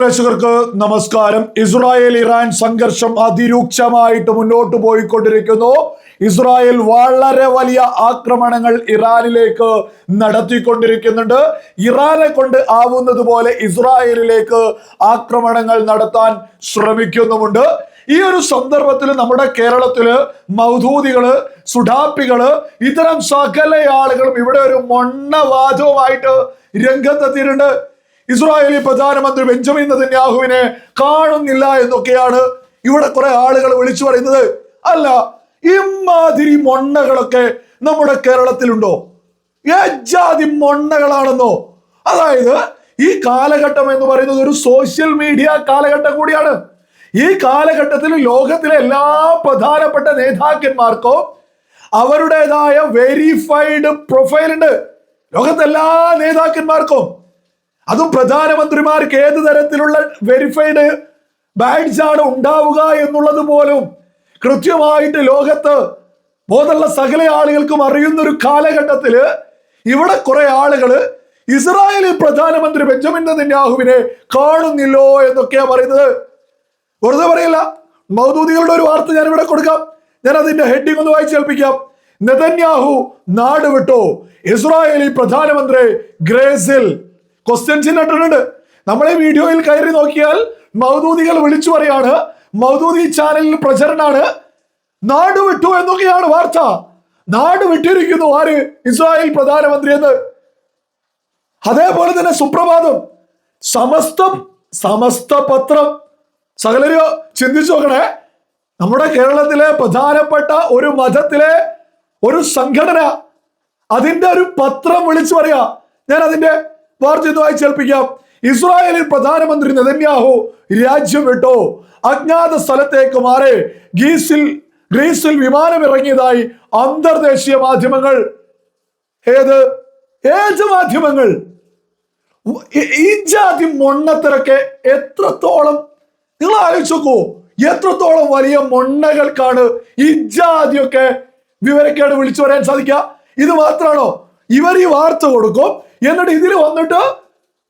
പ്രേക്ഷകർക്ക് നമസ്കാരം. Israel Iran സംഘർഷം അതിരൂക്ഷമായിട്ട് മുന്നോട്ട് പോയിക്കൊണ്ടിരിക്കുന്നു. ഇസ്രായേൽ വളരെ വലിയ ആക്രമണങ്ങൾ ഇറാനിലേക്ക് നടത്തിക്കൊണ്ടിരിക്കുന്നുണ്ട്. ഇറാനെ കൊണ്ട് ആവുന്നത് പോലെ ഇസ്രായേലിലേക്ക് ആക്രമണങ്ങൾ നടത്താൻ ശ്രമിക്കുന്നുമുണ്ട്. ഈ ഒരു സന്ദർഭത്തിൽ നമ്മുടെ കേരളത്തിൽ മൗധൂതികൾ സുഡാപ്പികൾ ഇത്തരം സകല ആളുകളും ഇവിടെ ഒരു മൊണ്ണവാദവുമായിട്ട് രംഗത്തെത്തിയിട്ടുണ്ട്. ഇസ്രായേലി പ്രധാനമന്ത്രി ബെഞ്ചമിൻ നെതന്യാഹുവിനെ കാണുന്നില്ല എന്നൊക്കെയാണ് ഇവിടെ കുറെ ആളുകൾ വിളിച്ചു പറയുന്നത്. അല്ല ഇമാതിരി മൊണ്ണകളൊക്കെ നമ്മുടെ കേരളത്തിലുണ്ടോ? ഏജാതി മൊണ്ണകളാണെന്നോ? അതായത് ഈ കാലഘട്ടം എന്ന് പറയുന്നത് ഒരു സോഷ്യൽ മീഡിയ കാലഘട്ടം കൂടിയാണ്. ഈ കാലഘട്ടത്തിൽ ലോകത്തിലെ എല്ലാ പ്രധാനപ്പെട്ട നേതാക്കന്മാർക്കോ അവരുടേതായ വെരിഫൈഡ് പ്രൊഫൈൽ ഉണ്ട്. ലോകത്തെ എല്ലാ നേതാക്കന്മാർക്കും അതും പ്രധാനമന്ത്രിമാർക്ക് ഏത് തരത്തിലുള്ള വെരിഫൈഡ് ബാഡ്ജ് ആണ് ഉണ്ടാവുക എന്നുള്ളത് പോലും കൃത്യമായിട്ട് ലോകത്ത് ബോധമുള്ള സകല ആളുകൾക്കും അറിയുന്ന ഒരു കാലഘട്ടത്തിൽ ഇവിടെ കുറെ ആളുകൾ ഇസ്രായേലിൽ പ്രധാനമന്ത്രി ബെഞ്ചമിൻ നെതന്യാഹുവിനെ കാണുന്നില്ലോ എന്നൊക്കെയാ പറയുന്നത്. വെറുതെ പറയില്ല മൗദൂദികളുടെ ഒരു വാർത്ത ഞാൻ ഇവിടെ കൊടുക്കാം. ഞാൻ അതിന്റെ ഹെഡിങ് ഒന്ന് വായിച്ചു കേൾപ്പിക്കാം. നെതന്യാഹു നാട് വിട്ടോ? ഇസ്രായേലി പ്രധാനമന്ത്രി ഗ്രേസിൽ ക്വസ്റ്റ്യൻസ് ഇട്ടിട്ടുണ്ട് നമ്മളെ വീഡിയോയിൽ കയറി നോക്കിയാൽ മൗദൂദികൾ വിളിച്ചു പറയാണ് മൗദൂദി ചാനലിൽ പ്രചരണാണ്. നാട് വിട്ടു എന്നൊക്കെയാണ് വാർത്ത. നാട് വിട്ടിരിക്കുന്നു ആര്? ഇസ്രായേൽ പ്രധാനമന്ത്രി എന്ന്. അതേപോലെ തന്നെ സുപ്രഭാതം. സമസ്ത സമസ്ത പത്രം. സകലരോ ചിന്തിച്ചു നോക്കണേ. നമ്മുടെ കേരളത്തിലെ പ്രധാനപ്പെട്ട ഒരു മതത്തിലെ ഒരു സംഘടന അതിന്റെ ഒരു പത്രം വിളിച്ചു പറയാ. ഞാൻ അതിന്റെ വാർത്ത ചേൽപ്പിക്കാം. ഇസ്രായേലിൽ പ്രധാനമന്ത്രി നെതന്യാഹു രാജ്യം വിട്ടോ. അജ്ഞാത സ്ഥലത്തേക്ക് മാറി. ഗീസിൽ ഗ്രീസിൽ വിമാനം ഇറങ്ങിയതായി അന്തർദേശീയ മാധ്യമങ്ങൾ. ഏത്? ഏത് മാധ്യമങ്ങൾ? ഈ- ജാതി മൊണ്ണത്തിറക്കെ എത്രത്തോളം നിങ്ങൾ ആലോചിച്ച് നോക്കൂ. എത്രത്തോളം വലിയ മൊണ്ണകൾക്കാണ് ഈ ജാതിയൊക്കെ വിവരക്കേട് വിളിച്ചു പറയാൻ സാധിക്കുക? ഇത് മാത്രമാണോ? ഇവർ ഈ വാർത്ത കൊടുക്കും. എന്നിട്ട് ഇതിൽ വന്നിട്ട്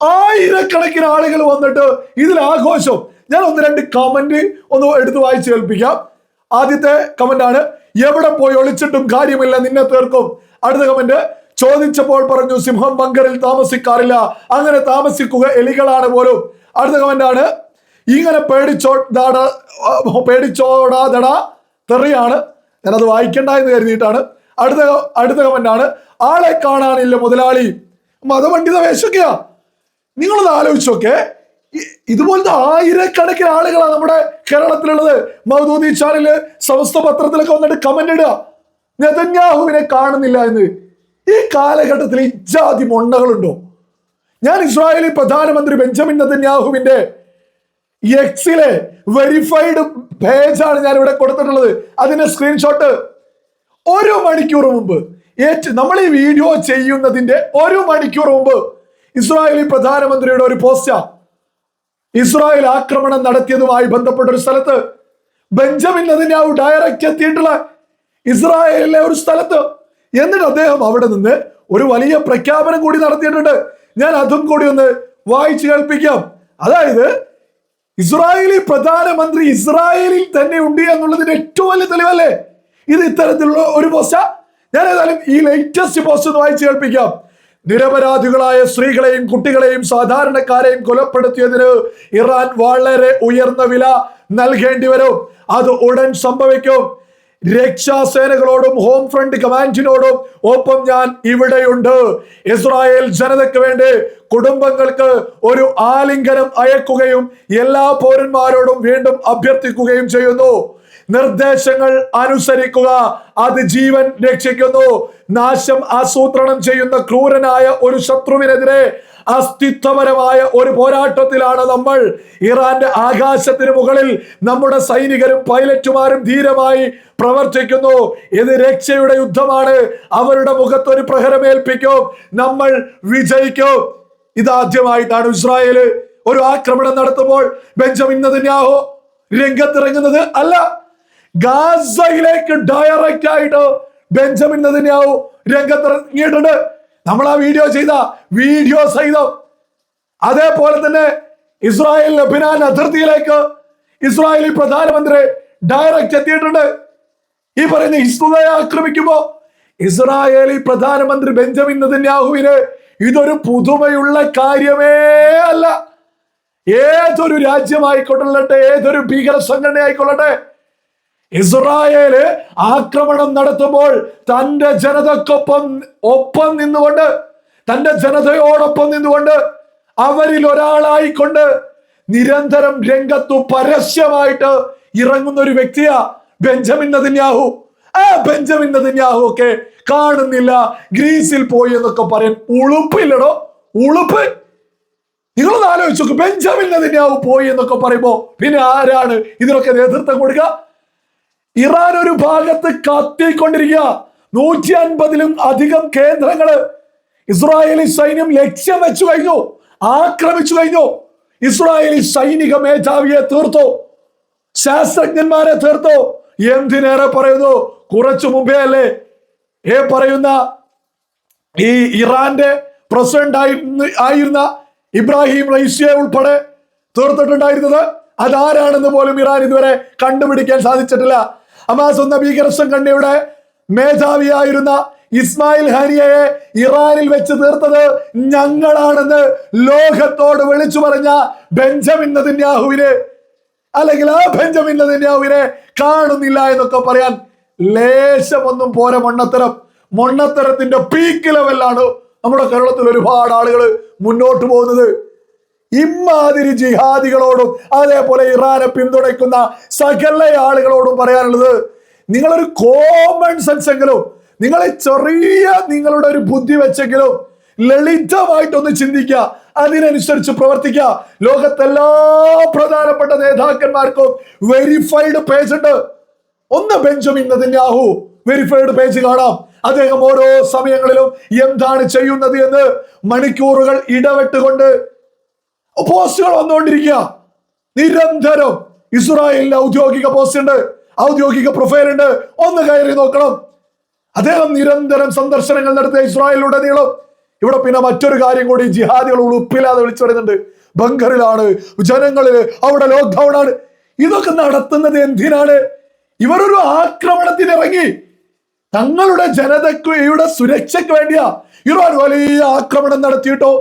ആയിരക്കണക്കിന് ആളുകൾ വന്നിട്ട് ഇതിൽ ആഘോഷം. ഞാൻ ഒന്ന് രണ്ട് കമന്റ് ഒന്ന് എടുത്ത് വായിച്ച് കേൾപ്പിക്കാം. ആദ്യത്തെ കമന്റ് ആണ് എവിടെ പോയി ഒളിച്ചിട്ടും കാര്യമില്ല നിന്നെ തീർക്കും. അടുത്ത കമന്റ് ചോദിച്ചപ്പോൾ പറഞ്ഞു സിംഹം ബങ്കറിൽ താമസിക്കാറില്ല അങ്ങനെ താമസിക്കുക എലികളാണ് പോലും. അടുത്ത കമന്റ് ആണ് ഇങ്ങനെ പേടിച്ചോടാ പേടിച്ചോടാതട തെറിയാണ്. ഞാനത് വായിക്കണ്ട എന്ന് കരുതിയിട്ടാണ്. അടുത്ത അടുത്ത കമന്റാണ്. ആളെ കാണാനില്ല മുതലാളി. മതപണ്ഡിത വേഷൊക്കെയാ നിങ്ങളൊന്ന് ആലോചിച്ചൊക്കെ ഇതുപോലത്തെ ആയിരക്കണക്കിന് ആളുകളാണ് നമ്മുടെ കേരളത്തിലുള്ളത്. മൗദൂദി ചാനൽ സമസ്ത പത്രത്തിലൊക്കെ വന്നിട്ട് കമന്റ് ഇടുക. നെതന്യാഹുവിനെ കാണുന്നില്ല എന്ന്. ഈ കാലഘട്ടത്തിൽ ഇജാതി മൊണ്ണകളുണ്ടോ? ഞാൻ ഇസ്രായേലി പ്രധാനമന്ത്രി ബെഞ്ചമിൻ നെതന്യാഹുവിന്റെ എക്സിലെ വെരിഫൈഡ് പേജാണ് ഞാൻ ഇവിടെ കൊടുത്തിട്ടുള്ളത്. അതിന്റെ സ്ക്രീൻഷോട്ട് ഒരു മണിക്കൂർ മുമ്പ്. നമ്മൾ ഈ വീഡിയോ ചെയ്യുന്നതിന്റെ ഒരു മണിക്കൂർ മുമ്പ് ഇസ്രായേലി പ്രധാനമന്ത്രിയുടെ ഒരു പോസ്റ്റാ. ഇസ്രായേൽ ആക്രമണം നടത്തിയതുമായി ബന്ധപ്പെട്ട ഒരു സ്ഥലത്ത്. ബെഞ്ചമിൻ നെതന്യാഹു ഡയറക്റ്റ് എത്തിയിട്ടുള്ള ഇസ്രായേലിലെ ഒരു സ്ഥലത്ത്. എന്നിട്ട് അദ്ദേഹം അവിടെ നിന്ന് ഒരു വലിയ പ്രഖ്യാപനം കൂടി നടത്തിയിട്ടുണ്ട്. ഞാൻ അതും കൂടി ഒന്ന് വായിച്ചു കേൾപ്പിക്കാം. അതായത് ഇസ്രായേലി പ്രധാനമന്ത്രി ഇസ്രായേലിൽ തന്നെ ഉണ്ട് എന്നുള്ളതിന് ഏറ്റവും വലിയ തെളിവല്ലേ? ഇത് ഇത്തരത്തിലുള്ള ഒരു പോസ്റ്റാ ഞാൻ ഏതായാലും ഈ ലേറ്റസ്റ്റ് പോസ്റ്റ് ഒന്ന് വായിച്ചു കേൾപ്പിക്കാം. നിരപരാധികളായ സ്ത്രീകളെയും കുട്ടികളെയും സാധാരണക്കാരെയും കൊലപ്പെടുത്തിയതിന് ഇറാൻ വളരെ ഉയർന്ന വില നൽകേണ്ടി വരും. അത് ഉടൻ സംഭവിക്കും. രക്ഷാസേനകളോടും ഹോം ഫ്രണ്ട് കമാൻഡിനോടും ഒപ്പം ഞാൻ ഇവിടെയുണ്ട്. ഇസ്രായേൽ ജനതയ്ക്ക് വേണ്ടി കുടുംബങ്ങൾക്ക് ഒരു ആലിംഗനം അയക്കുകയും എല്ലാ പൗരന്മാരോടും വീണ്ടും അഭ്യർത്ഥിക്കുകയും ചെയ്യുന്നു. നിർദ്ദേശങ്ങൾ അനുസരിക്കുക. അത് ജീവൻ രക്ഷിക്കുന്നു. നാശം ആസൂത്രണം ചെയ്യുന്ന ക്രൂരനായ ഒരു ശത്രുവിനെതിരെ അസ്തിത്വപരമായ ഒരു പോരാട്ടത്തിലാണ് നമ്മൾ. ഇറാന്റെ ആകാശത്തിന് മുകളിൽ നമ്മുടെ സൈനികരും പൈലറ്റുമാരും ധീരമായി പ്രവർത്തിക്കുന്നു. ഇത് രക്ഷയുടെ യുദ്ധമാണ്. അവരുടെ മുഖത്ത് ഒരു പ്രഹരമേൽപ്പിക്കും. നമ്മൾ വിജയിക്കും. ഇതാദ്യമായിട്ടാണ് ഇസ്രായേൽ ഒരു ആക്രമണം നടത്തുമ്പോൾ ബെഞ്ചമിൻ നെതന്യാഹു രംഗത്തിറങ്ങുന്നത് അല്ല. ഗാസയിലേക്ക് ഡയറക്റ്റ് ആയിട്ട് ബെഞ്ചമിൻ നെതന്യാഹു രംഗത്തിറങ്ങിയിട്ടുണ്ട്. നമ്മൾ ആ വീഡിയോ ചെയ്ത വീഡിയോ സഹിതം. അതേപോലെ തന്നെ ഇസ്രായേൽ ലബിനാൻ അതിർത്തിയിലേക്ക് ഇസ്രായേലി പ്രധാനമന്ത്രി ഡയറക്റ്റ് എത്തിയിട്ടുണ്ട്. ഈ പറയുന്ന ഹിസ്ബുള്ളയെ ആക്രമിക്കുമ്പോ ഇസ്രായേലി പ്രധാനമന്ത്രി ബെഞ്ചമിൻ നെതന്യാഹുവിന് ഇതൊരു പുതുമയുള്ള കാര്യമേ അല്ല. ഏതൊരു രാജ്യമായിക്കൊള്ളട്ടെ ഏതൊരു ഭീകര സംഘടന ആയിക്കൊള്ളട്ടെ ഇസ്രായേൽ ആക്രമണം നടത്തുമ്പോൾ തന്റെ ജനതക്കൊപ്പം ഒപ്പം നിന്നുകൊണ്ട് തന്റെ ജനതയോടൊപ്പം നിന്നുകൊണ്ട് അവരിൽ ഒരാളായിക്കൊണ്ട് നിരന്തരം രംഗത്തു പരസ്യമായിട്ട് ഇറങ്ങുന്ന ഒരു വ്യക്തിയാ ബെഞ്ചമിൻ നദിന്യാഹു ആ ബെഞ്ചമിൻ നദിന്യാഹു ഒക്കെ കാണുന്നില്ല. ഗ്രീസിൽ പോയി എന്നൊക്കെ പറയാൻ ഉളുപ്പില്ലടോ. ഉളുപ്പ്. നിങ്ങളൊന്ന് ആലോചിച്ചു ബെഞ്ചമിൻ നദിന്യാഹു പോയി എന്നൊക്കെ പറയുമ്പോ പിന്നെ ആരാണ് ഇതിനൊക്കെ നേതൃത്വം കൊടുക്കുക? ഇറാൻ ഒരു ഭാഗത്ത് കത്തിക്കൊണ്ടിരിക്കുക. നൂറ്റി അൻപതിലും അധികം കേന്ദ്രങ്ങൾ ഇസ്രായേലി സൈന്യം ലക്ഷ്യം വെച്ചു കഴിഞ്ഞു. ആക്രമിച്ചു കഴിഞ്ഞു. ഇസ്രായേലി സൈനിക മേധാവിയെ തീർത്തു. ശാസ്ത്രജ്ഞന്മാരെ തീർത്തു. എന്തിനേറെ പറയുന്നു? കുറച്ചു മുമ്പേ അല്ലേ? ഏ പറയുന്ന ഈ ഇറാന്റെ പ്രസിഡന്റ് ആയിരുന്ന ആയിരുന്ന ഇബ്രാഹിം റൈസിയെ ഉൾപ്പെടെ തീർത്തിട്ടുണ്ടായിരുന്നത് അതാരാണെന്ന് പോലും ഇറാൻ ഇതുവരെ കണ്ടുപിടിക്കാൻ സാധിച്ചിട്ടില്ല. അമാസ് എന്ന ഭീകര സംഘടനയുടെ മേധാവിയായിരുന്ന ഇസ്മായിൽ ഹരിയയെ ഇറാനിൽ വെച്ച് തീർത്തത് ഞങ്ങളാണെന്ന് ലോകത്തോട് വിളിച്ചു പറഞ്ഞ ബെഞ്ചമിൻ നദിന്യാഹുവിന് അല്ലെങ്കിൽ ആ ബെഞ്ചമിൻ നദിന്യാഹുവിനെ കാണുന്നില്ല എന്നൊക്കെ പറയാൻ ലേശമൊന്നും പോരെ മണ്ണത്തരം. മണ്ണത്തരത്തിന്റെ പീക്ക് ലെവലാണ് നമ്മുടെ കേരളത്തിൽ ഒരുപാട് ആളുകൾ മുന്നോട്ട് പോകുന്നത്. ഇമാതിരി ജിഹാദികളോടും അതേപോലെ ഇറാനെ പിന്തുണയ്ക്കുന്ന സകല ആളുകളോടും പറയാനുള്ളത് നിങ്ങളൊരു കോമൺ സെൻസ് എങ്കിലും നിങ്ങളെ ചെറിയ നിങ്ങളുടെ ഒരു ബുദ്ധി വെച്ചെങ്കിലും ലളിതമായിട്ടൊന്ന് ചിന്തിക്കുക. അതിനനുസരിച്ച് പ്രവർത്തിക്കുക. ലോകത്തെല്ലാ പ്രധാനപ്പെട്ട നേതാക്കന്മാർക്കും വെരിഫൈഡ് പേജ് ഉണ്ട്. ഒന്ന് ബെഞ്ചമിൻ നെതന്യാഹു വെരിഫൈഡ് പേജ് കാണാം. അദ്ദേഹം ഓരോ സമയങ്ങളിലും എന്താണ് ചെയ്യുന്നത് എന്ന് മണിക്കൂറുകൾ ഇടവിട്ടുകൊണ്ട് പോസ്റ്റുകൾ വന്നുകൊണ്ടിരിക്കുക. നിരന്തരം ഇസ്രായേലിന്റെ ഔദ്യോഗിക പോസ്റ്റ് ഉണ്ട് ഔദ്യോഗിക പ്രൊഫൈൽ ഉണ്ട്. ഒന്ന് കയറി നോക്കണം. അദ്ദേഹം നിരന്തരം സന്ദർശനങ്ങൾ നടത്തിയ ഇസ്രായേലിലുടനീളം ഇവിടെ പിന്നെ മറ്റൊരു കാര്യം കൂടി ജിഹാദികൾ ഉളുപ്പില്ലാതെ വിളിച്ചു പറയുന്നുണ്ട്. ബങ്കറിലാണ് ജനങ്ങളിൽ അവിടെ ലോക്ക്ഡൌൺ ആണ്. ഇതൊക്കെ നടത്തുന്നത് എന്തിനാണ്? ഇവരൊരു ആക്രമണത്തിന് ഇറങ്ങി തങ്ങളുടെ ജനതയ്ക്ക് ഇവിടെ സുരക്ഷയ്ക്ക് വേണ്ടിയാ ഇറാൻ വലിയ ആക്രമണം നടത്തിയിട്ടോ?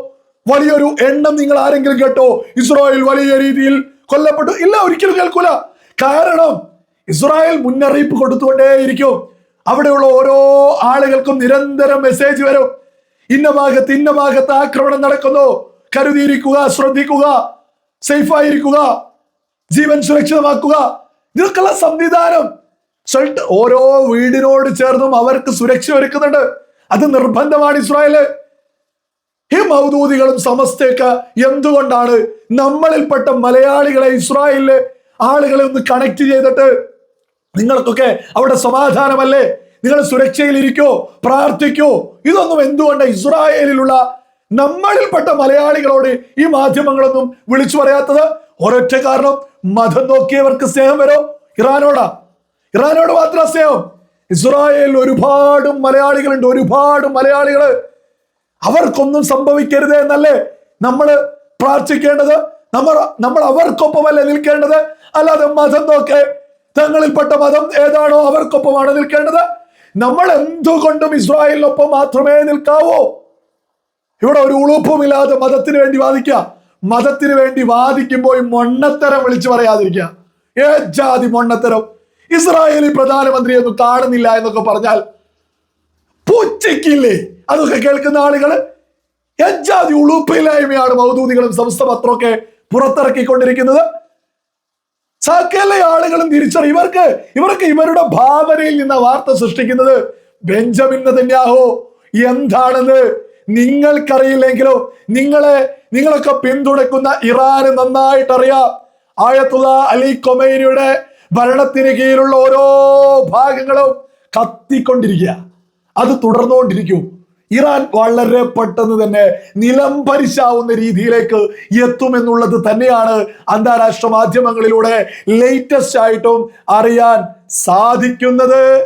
വലിയൊരു എണ്ണം നിങ്ങൾ ആരെങ്കിലും കേട്ടോ? ഇസ്രായേൽ വലിയ രീതിയിൽ കൊല്ലപ്പെട്ടു. ഇല്ല ഒരിക്കലും കേൾക്കൂല. കാരണം ഇസ്രായേൽ മുന്നറിയിപ്പ് കൊടുത്തുകൊണ്ടേയിരിക്കും. അവിടെയുള്ള ഓരോ ആളുകൾക്കും നിരന്തരം മെസ്സേജ് വരും. ഇന്ന ഭാഗത്ത് ഇന്ന ഭാഗത്ത് ആക്രമണം നടക്കുന്നു. കരുതിയിരിക്കുക ശ്രദ്ധിക്കുക സേഫായിരിക്കുക ജീവൻ സുരക്ഷിതമാക്കുക. ഇതിനൊക്കെയുള്ള സംവിധാനം. ഷെൽട്ടർ ഓരോ വീടിനോട് ചേർന്നും അവർക്ക് സുരക്ഷ ഒരുക്കുന്നുണ്ട്. അത് നിർബന്ധമാണ് ഇസ്രായേൽ. ഈ മൗദൂദികളും സമസ്തയൊക്കെ എന്തുകൊണ്ടാണ് നമ്മളിൽപ്പെട്ട മലയാളികളെ ഇസ്രായേലിലെ ആളുകളെ ഒന്ന് കണക്ട് ചെയ്തിട്ട് നിങ്ങൾക്കൊക്കെ അവിടെ സമാധാനമല്ലേ? നിങ്ങൾ സുരക്ഷയിലിരിക്കോ പ്രാർത്ഥിക്കോ. ഇതൊന്നും എന്തുകൊണ്ട് ഇസ്രായേലിലുള്ള നമ്മളിൽപ്പെട്ട മലയാളികളോട് ഈ മാധ്യമങ്ങളൊന്നും വിളിച്ചു പറയാത്തത്? ഒരൊറ്റ കാരണം മതം നോക്കിയവർക്ക് സ്നേഹം വരോ. ഇറാനോടാ. ഇറാനോട് മാത്രം സ്നേഹം. ഇസ്രായേലിൽ ഒരുപാട് മലയാളികളുണ്ട് ഒരുപാട് മലയാളികൾ. അവർക്കൊന്നും സംഭവിക്കരുത് എന്നല്ലേ നമ്മൾ പ്രാർത്ഥിക്കേണ്ടത്? നമ്മൾ നമ്മൾ അവർക്കൊപ്പമല്ലേ നിൽക്കേണ്ടത്? അല്ലാതെ മതം നോക്കെ. തങ്ങളിൽപ്പെട്ട മതം ഏതാണോ അവർക്കൊപ്പമാണ് നിൽക്കേണ്ടത്. നമ്മൾ എന്തുകൊണ്ടും ഇസ്രായേലിനൊപ്പം മാത്രമേ നിൽക്കാവൂ. ഇവിടെ ഒരു ഉളുപ്പുമില്ലാതെ മതത്തിന് വേണ്ടി വാദിക്കുക. മതത്തിന് വേണ്ടി വാദിക്കുമ്പോൾ മൊണ്ണത്തരം വിളിച്ചു പറയാതിരിക്കുക. ഏ ജാതി മൊണ്ണത്തരം. ഇസ്രായേലി പ്രധാനമന്ത്രി ഒന്നും കാണുന്നില്ല എന്നൊക്കെ പറഞ്ഞാൽ പൂച്ചയ്ക്കില്ലേ? അതൊക്കെ കേൾക്കുന്ന ആളുകൾ എജാതി ഉളുപ്പില്ലായ്മയാണ് മൗദൂദികളും സംസ്ഥ പത്രമൊക്കെ പുറത്തിറക്കിക്കൊണ്ടിരിക്കുന്നത്. സകല ആളുകളും തിരിച്ചറിയും. ഇവർക്ക് ഇവർക്ക് ഇവരുടെ ഭാവനയിൽ നിന്ന് വാർത്ത സൃഷ്ടിക്കുന്നത് ബെഞ്ചമിൻ നെതന്യാഹോ. എന്താണെന്ന് നിങ്ങൾക്കറിയില്ലെങ്കിലോ നിങ്ങളെ നിങ്ങളൊക്കെ പിന്തുണയ്ക്കുന്ന ഇറാന് നന്നായിട്ട് അറിയാം ആയത്തുള്ള അലി കൊമൈനിയുടെ ഭരണത്തിന് കീഴിലുള്ള ഓരോ ഭാഗങ്ങളും കത്തിക്കൊണ്ടിരിക്കുക. അത് തുടർന്നുകൊണ്ടിരിക്കും. ഇറാൻ വളരെ പെട്ടെന്ന് തന്നെ നിലംപരിശാവുന്ന രീതിയിലേക്ക് എത്തുമെന്നുള്ളത് തന്നെയാണ് അന്താരാഷ്ട്ര മാധ്യമങ്ങളിലൂടെ ലേറ്റസ്റ്റ് ആയിട്ടും അറിയാൻ സാധിക്കുന്നത്.